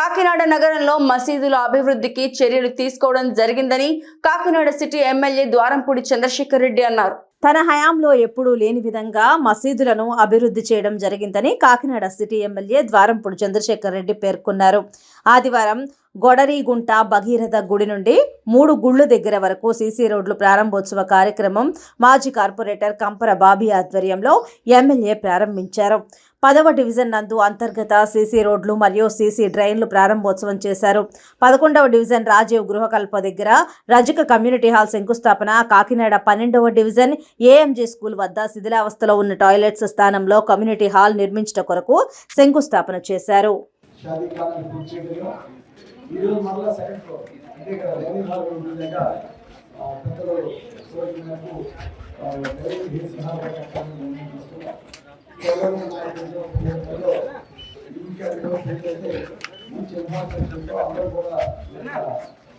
కాకినాడ నగరంలో మసీదుల అభివృద్ధికి చర్యలు తీసుకోవడం జరిగిందని కాకినాడ సిటీ ఎమ్మెల్యే ద్వారంపూడి చంద్రశేఖర్ రెడ్డి అన్నారు. తన హయాంలో ఎప్పుడూ లేని విధంగా మసీదులను అభివృద్ధి చేయడం జరిగిందని కాకినాడ సిటీ ఎమ్మెల్యే ద్వారంపూడి చంద్రశేఖర్ రెడ్డి పేర్కొన్నారు. ఆదివారం గొడరిగుంట భగీరథ గుడి నుండి మూడు గుళ్ళు దగ్గర వరకు సీసీ రోడ్లు ప్రారంభోత్సవ కార్యక్రమం మాజీ కార్పొరేటర్ కంపర బాబీ ఆధ్వర్యంలో ఎమ్మెల్యే ప్రారంభించారు. పదవ డివిజన్ నందు అంతర్గత సీసీ రోడ్లు మరియు సీసీ డ్రైన్లు ప్రారంభోత్సవం చేశారు. పదకొండవ డివిజన్ రాజీవ్ గృహకల్ప దగ్గర రజక కమ్యూనిటీ హాల్ శంకుస్థాపన కాకినాడ పన్నెండవ డివిజన్ ఏఎంజే స్కూల్ వద్ద శిథిలావస్థలో ఉన్న టాయిలెట్స్ స్థానంలో కమ్యూనిటీ హాల్ నిర్మించట కొరకు శంకుస్థాపన చేశారు. పెద్దలు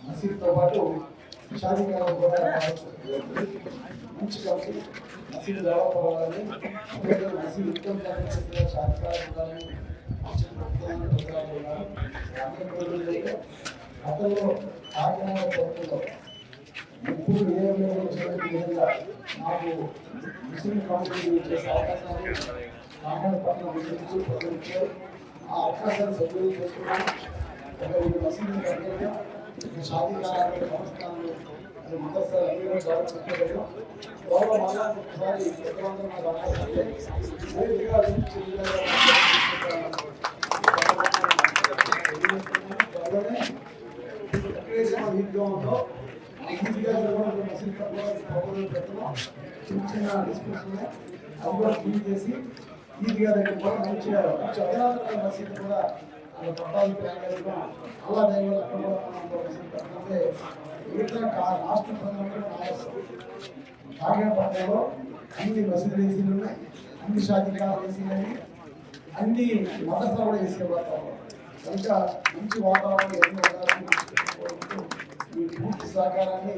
మసీద్తో పాటు షాదీ కాలం కూడా మంచి మసీదు మసీదు షాదీ కాలం అతను కాకినాడ ప్రభుత్వంలో ఇప్పుడు ఏ విధంగా నాకు ముస్లిం కాంగ్రెస్ చేసే అవకాశాలు కాకినాడ పట్టణ ముస్లింస్ ప్రజలించారు ఆ అవకాశాన్ని సద్వినియోగం చేసుకున్నాను ఒక రెండు మసీదులు కట్టారు షాదీ కాలాలు సంస్థానాలు అది మదర్సాలు అన్ని కూడా డెవలప్ చేయడం త్వరలో మళ్ళా ఒకసారి ఎక్కడంతా నాకు అవకాశం ఉంది. మరి ఇంకా అభివృద్ధి చెందిన ఎక్కడైతే మన ఇంట్లో ఉందో ఈజీగా కూడా మసీదు పక్కన పెట్టడం చిన్న చిన్న డిస్ప్యూట్స్ ఉన్నాయి అవి కూడా క్లీన్ చేసి ఈజీగా దగ్గర కూడా మంచిగా మంచి మసీదు కూడా అలా పట్టాలు ప్రయాణంగా అలా దైవాలు అక్కడ కూడా మనం ఒక రాష్ట్ర ప్రజలందరూ ఆలోచన కాకినాడ అన్ని మసీదులు వేసీలు ఉన్నాయి. అన్ని షాదీకాలు ఏసీలు ఉన్నాయి. అన్ని మదర్సాలు కూడా వేసే వాతావరణం కనుక మంచి వాతావరణం ఎన్నో ఉండాలని మీ పూర్తి సహకారాన్ని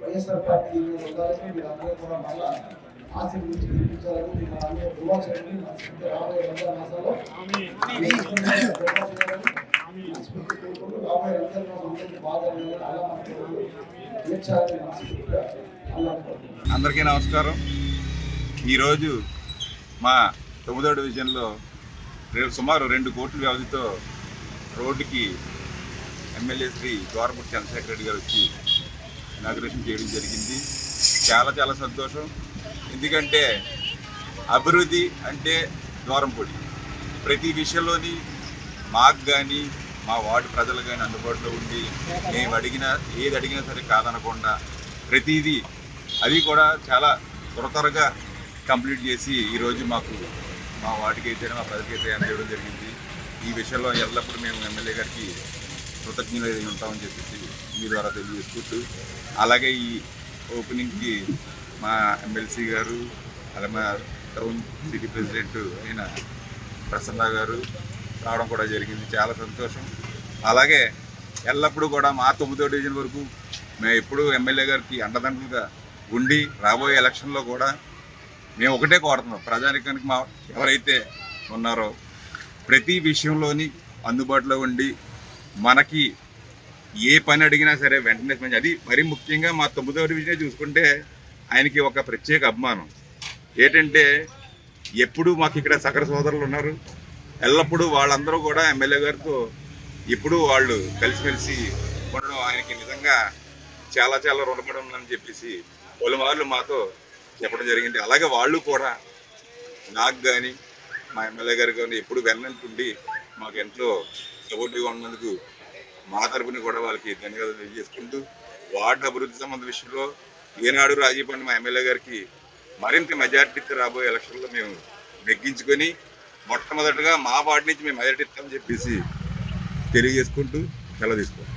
వైఎస్ఆర్ పార్టీ ఉండాలని మీరు అందరూ కూడా మళ్ళీ ఆశీర్వించి గెలిపించాలని రాబోయే రంజాన్ రాబోయే రంజాన్ మాసం అందరికీ బాగా అలా మనకు అందరికీ నమస్కారం. ఈరోజు మా తొమ్మిదో డివిజన్లో రేపు సుమారు రెండు కోట్ల వ్యవధితో రోడ్డుకి ఎమ్మెల్యే శ్రీ ద్వారపూడి చంద్రశేఖర రెడ్డి గారు వచ్చి ఇనాగ్రేషన్ చేయడం జరిగింది. చాలా చాలా సంతోషం. ఎందుకంటే అభివృద్ధి అంటే ద్వారంపూడి ప్రతి విషయంలోని మాకు కానీ మా వార్డు ప్రజలు కానీ అందుబాటులో ఉండి మేము అడిగిన ఏది అడిగినా సరే కాదనకుండా ప్రతిదీ అది కూడా చాలా త్వర త్వరగా కంప్లీట్ చేసి ఈరోజు మాకు మా వార్డుకి అయితే మా ప్రజలకైతే అందజేయడం జరిగింది. ఈ విషయంలో ఎల్లప్పుడూ మేము ఎమ్మెల్యే గారికి కృతజ్ఞతలు ఉంటామని చెప్పేసి మీ ద్వారా తెలియజేసుకుంటూ అలాగే ఈ ఓపెనింగ్కి మా ఎమ్మెల్సీ గారు అలా మా టౌన్ సిటీ ప్రెసిడెంట్ అయిన ప్రసన్న గారు రావడం కూడా జరిగింది. చాలా సంతోషం. అలాగే ఎల్లప్పుడూ కూడా మా తొమ్మిదో డివిజన్ వరకు మేము ఎప్పుడూ ఎమ్మెల్యే గారికి అండదండలుగా ఉండి రాబోయే ఎలక్షన్లో కూడా మేము ఒకటే కోరుతున్నాం. ప్రజానికానికి మా ఎవరైతే ఉన్నారో ప్రతి విషయంలోని అందుబాటులో ఉండి మనకి ఏ పని అడిగినా సరే వెంటనే అది మరీ ముఖ్యంగా మా తొమ్మిదో డివిజనే చూసుకుంటే ఆయనకి ఒక ప్రత్యేక అభిమానం. ఏంటంటే ఎప్పుడు మాకు ఇక్కడ సకర సోదరులు ఉన్నారు. ఎల్లప్పుడూ వాళ్ళందరూ కూడా ఎమ్మెల్యే గారితో ఎప్పుడు వాళ్ళు కలిసిమెలిసి ఉండడం ఆయనకి నిజంగా చాలా చాలా రుణపడి ఉందని చెప్పేసి పలుమార్లు మాతో చెప్పడం జరిగింది. అలాగే వాళ్ళు కూడా నాకు కానీ మా ఎమ్మెల్యే గారు కానీ ఎప్పుడు వెన్నంటుండి మాకు ఎంతో సపోర్టివ్గా ఉన్నందుకు మా తరపున కూడా వాళ్ళకి ధన్యవాదాలు తెలియజేసుకుంటూ వార్డు అభివృద్ధి సంబంధ విషయంలో ఏనాడు రాజీ పండి మా ఎమ్మెల్యే గారికి మరింత మెజార్టీతో రాబోయే ఎలక్షన్లో మేము నెగ్గించుకొని మొట్టమొదటిగా మా వార్డు నుంచి మేము మెజార్టీ ఇస్తామని చెప్పేసి తెలియజేసుకుంటూ సెలవు తీసుకోండి